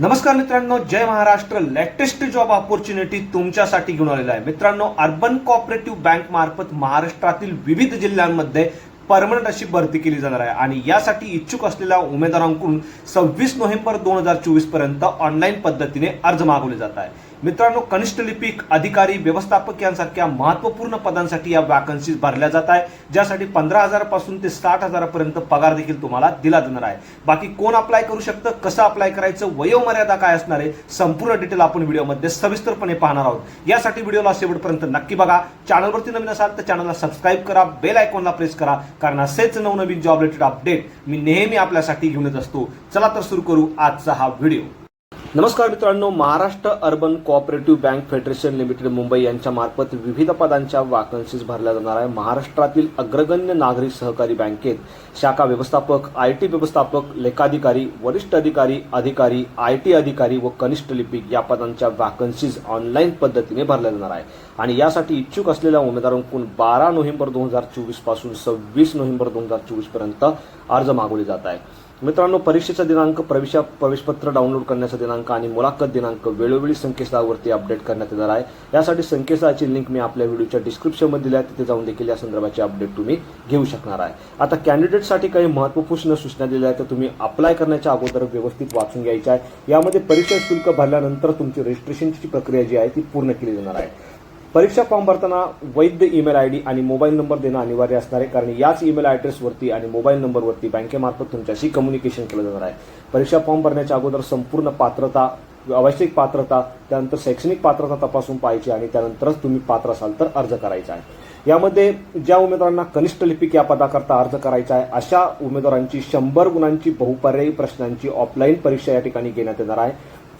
नमस्कार मित्रांनो जय महाराष्ट्र. लेटेस्ट जॉब ऑपॉर्च्युनिटी तुमच्यासाठी घेऊन आलेला आहे. मित्रांनो अर्बन कॉपरेटिव्ह बँक मार्फत महाराष्ट्रातील विविध जिल्ह्यांमध्ये परमनंट अशी भरती केली जाणार आहे. आणि यासाठी इच्छुक असलेल्या उमेदवारांकडून सव्वीस नोव्हेंबर दोन हजार चोवीसपर्यंत ऑनलाईन पद्धतीने अर्ज मागवले जात आहे मित्रांनो कनिष्ठ लिपिक अधिकारी व्यवस्थापक यांसारख्या महत्त्वपूर्ण पदांसाठी या वॅकन्सीज भरल्या जात आहे ज्यासाठी पंधरा हजारापासून ते साठ हजारापर्यंत पगार देखील तुम्हाला दिला जाणार आहे. बाकी कोण अप्लाय करू शकतं कसं अप्लाय करायचं वयोमर्यादा काय असणार आहे संपूर्ण डिटेल आपण व्हिडिओमध्ये सविस्तरपणे पाहणार आहोत. यासाठी व्हिडिओला शेवटपर्यंत नक्की बघा. चॅनलवरती नवीन असाल तर चॅनलला सबस्क्राईब करा बेल आयकॉनला प्रेस करा. कारण असेच नवनवीन जॉब रिलेटेड अपडेट मी नेहमी आपल्यासाठी घेऊन येत असतो. चला तर सुरू करू आजचा हा व्हिडिओ नमस्कार मित्रांनो Maharashtra urban cooperative bank federation limited Mumbai यांच्या मार्फत विविध पदांच्या वॅकन्सीज भरल्या जाणार आहे महाराष्ट्रातील अग्रगण्य नागरी सहकारी बँकेत शाखा व्यवस्थापक आय टी व्यवस्थापक लेखाधिकारी वरिष्ठ अधिकारी अधिकारी आय टी अधिकारी व कनिष्ठ लिपिक या पदांच्या वॅकन्सीज ऑनलाईन पद्धतीने भरल्या जाणार आहे आणि यासाठी इच्छुक असलेल्या उमेदवारांकडून बारा नोव्हेंबर दोन हजार चोवीसपासून सव्वीस नोव्हेंबर दोन हजार चोवीसपर्यंत अर्ज मागवले जात आहे मित्रांनो परीक्षेचा दिनांक प्रवेशा प्रवेशपत्र डाउनलोड करण्याचा दिनांक आणि मुलाखत दिनांक वेळोवेळी संकेतस्थळावरती अपडेट करण्यात येणार आहे. यासाठी संकेतस्थळाची लिंक मी आपल्या व्हिडिओच्या डिस्क्रिप्शनमध्ये दिली आहे. तिथे जाऊन देखील या संदर्भाची अपडेट तुम्ही घेऊ शकणार आहे. आता कॅन्डिडेटसाठी काही महत्त्वपूर्ण सूचना दिल्या आहेत. तर तुम्ही अप्लाय करण्याच्या अगोदर व्यवस्थित वाचून घ्यायच्या आहे. यामध्ये परीक्षा शुल्क भरल्यानंतर तुमची रजिस्ट्रेशनची प्रक्रिया जी आहे ती पूर्ण केली जाणार आहे. परीक्षा फॉर्म भरताना वैध ईमेल आय डी आणि मोबाईल नंबर देणं अनिवार्य असणार आहे कारण याच ईमेल ॲड्रेसवरती आणि मोबाईल नंबरवरती बँकेमार्फत तुमच्याशी कम्युनिकेशन केलं जाणार आहे. परीक्षा फॉर्म भरण्याच्या अगोदर संपूर्ण पात्रता आवश्यक पात्रता त्यानंतर शैक्षणिक पात्रता तपासून पाहायची आणि त्यानंतरच तुम्ही पात्र असाल तर अर्ज करायचा आहे. यामध्ये ज्या उमेदवारांना कनिष्ठ लिपिक या पदाकरता अर्ज करायचा आहे अशा उमेदवारांची शंभर गुणांची बहुपर्यायी प्रश्नांची ऑफलाईन परीक्षा या ठिकाणी घेण्यात येणार आहे.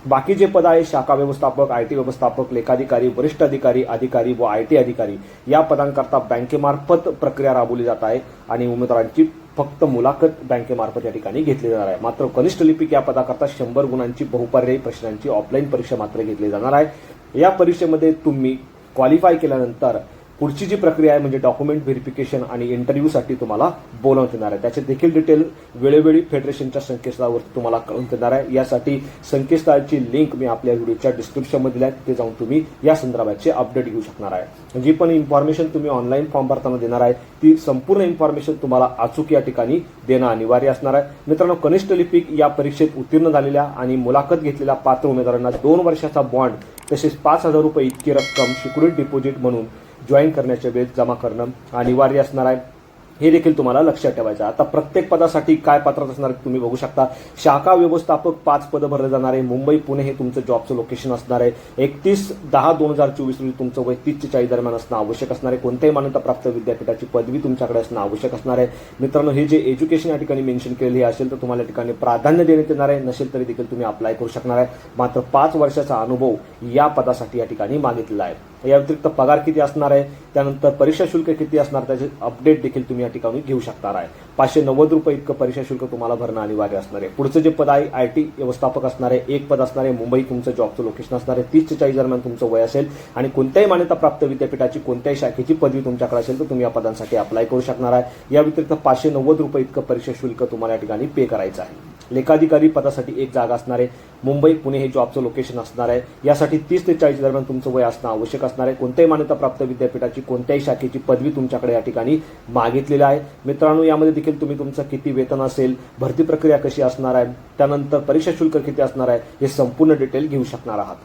बाकी जे पद आहे शाखा व्यवस्थापक आय टी व्यवस्थापक लेखाधिकारी वरिष्ठ अधिकारी अधिकारी व आय टी अधिकारी या पदांकरता बँकेमार्फत प्रक्रिया राबवली जात आहे आणि उमेदवारांची फक्त मुलाखत बँकेमार्फत या ठिकाणी घेतली जाणार आहे. मात्र कनिष्ठ लिपिक या पदाकरता शंभर गुणांची बहुपर्यायी प्रश्नांची ऑफलाईन परीक्षा मात्र घेतली जाणार आहे. या परीक्षेमध्ये तुम्ही क्वालिफाय केल्यानंतर पुढची जी प्रक्रिया आहे म्हणजे डॉक्युमेंट व्हेरिफिकेशन आणि इंटरव्ह्यूसाठी तुम्हाला बोलावून येणार आहे. त्याचे देखील डिटेल वेळोवेळी फेडरेशनच्या संकेतस्थळावरती तुम्हाला कळून देणार आहे. यासाठी संकेतस्थळाची लिंक मी आपल्या व्हिडिओच्या डिस्क्रिप्शनमध्ये दिली आहे तिथे जाऊन तुम्ही या संदर्भाचे अपडेट घेऊ शकणार आहे. जी पण इन्फॉर्मेशन तुम्ही ऑनलाईन फॉर्म भरताना देणार आहे ती संपूर्ण इन्फॉर्मेशन तुम्हाला अचूक या ठिकाणी देणं अनिवार्य असणार आहे. मित्रांनो कनिष्ठ लिपिक या परीक्षेत उत्तीर्ण झालेल्या आणि मुलाखत घेतलेल्या पात्र उमेदवारांना दोन वर्षाचा बॉन्ड तसेच पाच हजार रुपये इतकी रक्कम सिक्युरिटी डिपॉझिट म्हणून जॉईन करण्याच्या वेळेस जमा करणं अनिवार्य असणार आहे. हे देखील तुम्हाला लक्षात ठेवायचं आता प्रत्येक पदासाठी काय पात्रता असणार तुम्ही बघू शकता. शाखा व्यवस्थापक पाच पदं भरले जाणार आहे. मुंबई पुणे हे तुमचं जॉबचं लोकेशन असणार आहे. एकतीस दहा दोन हजार चोवीस रोजी तुमचं वय तीस ते चाळीस दरम्यान असणं आवश्यक असणार आहे. कोणत्याही मान्यताप्राप्त विद्यापीठाची पदवी तुमच्याकडे असणं आवश्यक असणार आहे. मित्रांनो हे जे एज्युकेशन या ठिकाणी मेन्शन केलेली असेल तर तुम्हाला या ठिकाणी प्राधान्य देण्यात येणार आहे. नसेल तरी देखील तुम्ही अप्लाय करू शकणार आहे. मात्र पाच वर्षाचा अनुभव या पदासाठी या ठिकाणी मागितलेला आहे. या व्यतिरिक्त पगार किती असणार आहे? त्यानंतर परीक्षा शुल्क किती असणार? त्याचे अपडेट देखील तुम्ही या ठिकाणी घेऊ शकणार आहे. पाचशे नव्वद रुपये इतकं परीक्षा शुल्क तुम्हाला भरणं अनिवार्य असणार आहे. पुढचं जे पद आहे आय टी व्यवस्थापक असणार आहे. एक पद असणार आहे मुंबई तुमचं जॉबचं लोकेशन असणार आहे. तीस ते चाळीस दरम्यान तुमचं वय असेल आणि कोणत्याही मान्यताप्राप्त विद्यापीठाची कोणत्याही शाखेची पदवी तुमच्याकडे असेल तर तुम्ही या पदांसाठी अप्लाय करू शकणार आहे. या व्यतिरिक्त पाचशे नव्वद रुपये इतकं परीक्षा शुल्क तुम्हाला या ठिकाणी पे करायचं आहे. लेखाधिकारी पदासाठी एक जागा असणार आहे. मुंबई पुणे हे जॉबचं लोकेशन असणार आहे. यासाठी तीस ते चाळीस दरम्यान तुमचं वय असणं आवश्यक असणार आहे. कोणत्याही मान्यताप्राप्त विद्यापीठाची कोणत्याही शाखेची पदवी तुमच्याकडे या ठिकाणी मागितलेली आहे. मित्रांनो यामध्ये देखील तुम्ही तुमचं किती वेतन असेल भरती प्रक्रिया कशी असणार आहे त्यानंतर परीक्षा शुल्क किती असणार आहे हे संपूर्ण डिटेल घेऊ शकणार आहात.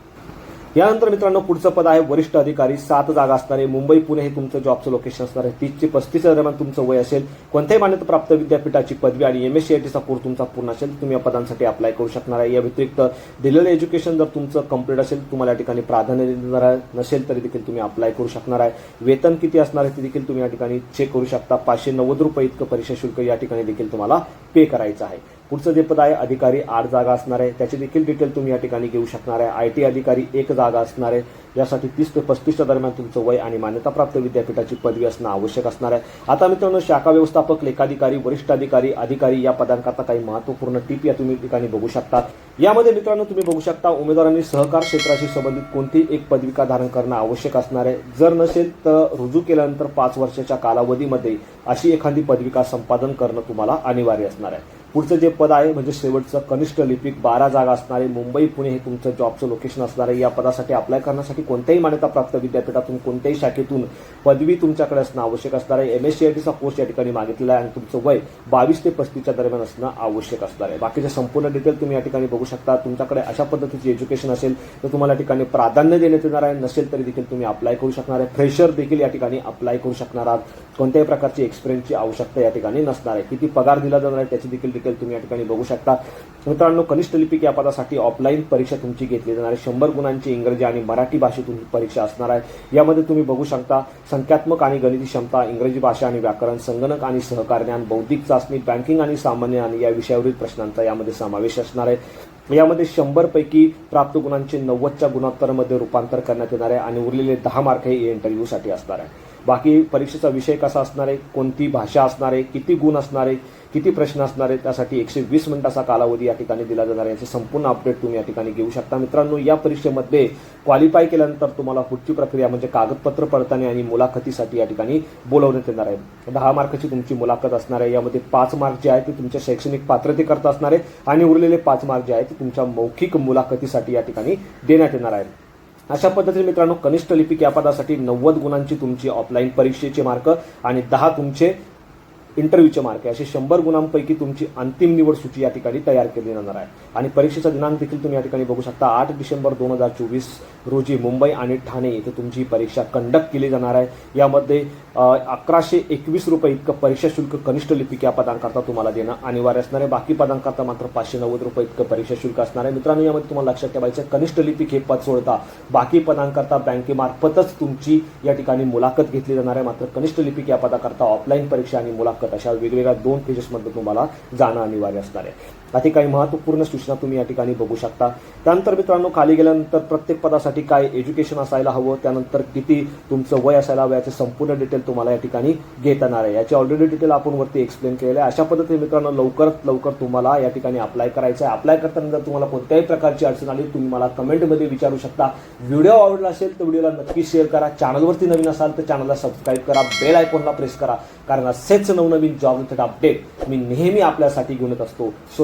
यानंतर मित्रांनो पुढचं पद आहे वरिष्ठ अधिकारी. सात जागा असणार आहे मुंबई पुणे हे तुमचं जॉबचं लोकेशन असणार आहे. तीस ते पस्तीस दरम्यान तुमचं वय असेल. कोणत्याही मान्यताप्राप्त विद्यापीठाची पदवी आणि एम एस सी आय टीचा कोर्स तुमचा पूर्ण असेल तुम्ही या पदांसाठी अप्लाय करू शकणार आहे. या व्यतिरिक्त दिलेलं एज्युकेशन जर तुमचं कंप्लीट असेल तुम्हाला या ठिकाणी प्राधान्य देणार नसेल तरी देखील तुम्ही अप्लाय करू शकणार आहे. वेतन किती असणार आहे ते देखील तुम्ही या ठिकाणी चेक करू शकता. पाचशे नव्वद रुपये इतकं परीक्षा शुल्क या ठिकाणी देखील तुम्हाला पे करायचं आहे. पुढचं जे पद आहे अधिकारी आठ जागा असणार आहे. त्याची देखील डिटेल तुम्ही या ठिकाणी घेऊ शकणार आहे. आय टी अधिकारी एक जागा असणार आहे. यासाठी तीस ते पस्तीसच्या दरम्यान तुमचं वय आणि मान्यताप्राप्त विद्यापीठाची पदवी असणं आवश्यक असणार आहे. आता मित्रांनो शाखा व्यवस्थापक लेखाधिकारी वरिष्ठ अधिकारी अधिकारी या पदांकरता काही महत्त्वपूर्ण टीप या तुम्ही ठिकाणी बघू शकता यामध्ये मित्रांनो तुम्ही बघू शकता उमेदवारांनी सहकार क्षेत्राशी संबंधित कोणती एक पदविका धारण करणं आवश्यक असणार आहे. जर नसेल तर रुजू केल्यानंतर पाच वर्षाच्या कालावधीमध्ये अशी एखादी पदविका संपादन करणं तुम्हाला अनिवार्य असणार आहे. पुढचं जे पद आहे म्हणजे शेवटचं कनिष्ठ लिपिक बारा जागा असणारे मुंबई पुणे हे तुमचं जॉबचं लोकेशन असणार आहे. या पदासाठी अप्लाय करण्यासाठी कोणत्याही मान्यताप्राप्त विद्यापीठातून कोणत्याही शाखेतून पदवी तुमच्याकडे असणं आवश्यक असणार आहे. एम एस आय टीचा कोर्स या ठिकाणी मागितलेला आहे आणि तुमचं वय बावीस ते पस्तीसच्या दरम्यान असणं आवश्यक असणार आहे. बाकीचे संपूर्ण डिटेल तुम्ही या ठिकाणी बघू शकता. तुमच्याकडे अशा पद्धतीची एज्युकेशन असेल तर तुम्हाला या ठिकाणी प्राधान्य देण्यात येणार आहे. नसेल तरी देखील तुम्ही अप्लाय करू शकणार आहे. फ्रेशर देखील या ठिकाणी अप्लाय करू शकणार आहात. कोणत्याही प्रकारची एक्सपिरियन्सची आवश्यकता या ठिकाणी नसणार आहे. किती पगार दिला जाणार आहे त्याची देखील आर्टिकल तुम्ही या ठिकाणी बघू शकता. मित्रांनो कनिष्ठ लिपिक या पदासाठी ऑफलाईन परीक्षा तुमची घेतली जाणार आहे. शंभर गुणांची इंग्रजी आणि मराठी भाषेतून ही परीक्षा असणार आहे. यामध्ये तुम्ही बघू शकता संख्यात्मक आणि गणिती क्षमता इंग्रजी भाषा आणि व्याकरण संगणक आणि सहकार्यान बौद्धिक चाचणी बँकिंग आणि सामान्य आणि या विषयावरील प्रश्नांचा यामध्ये समावेश असणार आहे. यामध्ये शंभर पैकी प्राप्त गुणांचे नव्वदच्या गुणोत्तरमध्ये रूपांतर करण्यात येणार आहे आणि उरलेले दहा मार्क हे इंटरव्ह्यूसाठी असणार आहे. बाकी परीक्षेचा विषय कसा असणार आहे? कोणती भाषा असणार आहे? किती गुण असणार आहे? किती प्रश्न असणार आहेत त्यासाठी एकशे वीस मिनिटाचा कालावधी या ठिकाणी दिला जाणार आहे. याचे संपूर्ण अपडेट तुम्ही या ठिकाणी घेऊ शकता. मित्रांनो या परीक्षेमध्ये क्वालिफाय केल्यानंतर तुम्हाला पुढची प्रक्रिया म्हणजे कागदपत्र पडताना आणि मुलाखतीसाठी या ठिकाणी बोलवण्यात येणार आहे. दहा मार्काची तुमची मुलाखत असणार आहे. यामध्ये पाच मार्क जे आहे ते तुमच्या शैक्षणिक पात्रतेकरता असणार आहे आणि उरलेले पाच मार्क जे आहेत ते तुमच्या मौखिक मुलाखतीसाठी या ठिकाणी देण्यात येणार आहे. अशा पद्धतीने मित्रांनो कनिष्ठ लिपिक या पदासाठी नव्वद गुणांची तुमची ऑफलाईन परीक्षेचे मार्क आणि दहा तुमचे इंटरव्ह्यूचे मार्क असे शंभर गुणांपैकी तुमची अंतिम निवड सूची या ठिकाणी तयार केली जाणार आहे. आणि परीक्षेचा दिनांक देखील तुम्ही या ठिकाणी बघू शकता. आठ डिसेंबर दोन हजार चोवीस रोजी मुंबई आणि ठाणे येथे तुमची परीक्षा कंडक्ट केली जाणार आहे. यामध्ये अकराशे एकवीस रुपये इतकं परीक्षा शुल्क कनिष्ठ लिपिक या पदांकरता तुम्हाला देणं अनिवार्य असणार आहे. बाकी पदांकरता मात्र पाचशे नव्वद रुपये इतकं परीक्षा शुल्क असणार आहे. मित्रांनो यामध्ये तुम्हाला लक्षात ठेवायचं आहे, कनिष्ठ लिपिक हे पद सोडता बाकी पदांकरता बँकेमार्फतच तुमची या ठिकाणी मुलाखत घेतली जाणार आहे. मात्र कनिष्ठ लिपिक या पदाकरता ऑफलाईन परीक्षा आणि मुलाखत अशा वेगवेगळ्या दोन फेजेसमध्ये तुम्हाला जाणं अनिवार्य असणार आहे. आता काही महत्त्वपूर्ण सूचना तुम्ही या ठिकाणी बघू शकता. त्यानंतर मित्रांनो खाली गेल्यानंतर प्रत्येक पदासाठी काय एज्युकेशन असायला हवं त्यानंतर किती तुमचं वय असायला हवं याचे संपूर्ण डिटेल तुम्हाला या ठिकाणी घेता येणार आहे. याची ऑलरेडी डिटेल आपण वरती एक्सप्लेन केलेलं आहे. अशा पद्धतीने मित्रांनो लवकरात लवकर तुम्हाला या ठिकाणी अप्लाय करायचं आहे. अप्लाय करताना जर तुम्हाला कोणत्याही प्रकारची अडचण आली तुम्ही मला कमेंटमध्ये विचारू शकता. व्हिडिओ आवडला असेल तर व्हिडिओला नक्की शेअर करा. चॅनलवरती नवीन असाल तर चॅनलला सबस्क्राईब करा. बेल आयकॉनला प्रेस करा. कारण असेच नवनवीन जॉब अपडेट मी नेहमी आपल्यासाठी घेऊन येत असतो. So